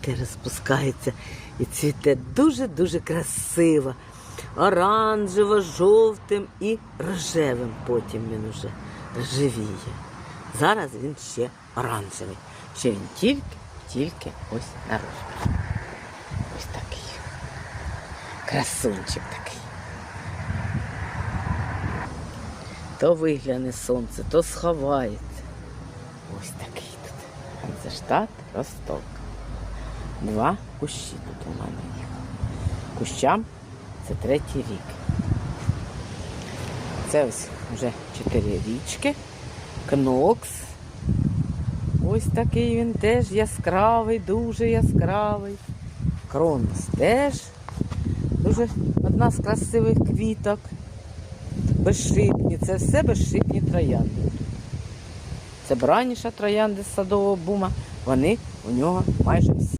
цвіте, розпускається і цвіте дуже-дуже красиво. Оранжево, жовтим і рожевим потім він уже живіє. Зараз він ще оранжевий. Ще він тільки, тільки ось народжений. Ось такий. Красунчик такий. То вигляне сонце, то сховається. Ось такий тут. Ганзештат Росток. Два кущі тут у мене. Кущам це третій рік. Це ось вже чотири річки. Кнокс. Ось такий він теж яскравий, дуже яскравий. Кронос теж. Дуже одна з красивих квіток. Безшипні. Це все безшипні троянди. Це браніша троянди з садового бума. Вони у нього майже всі.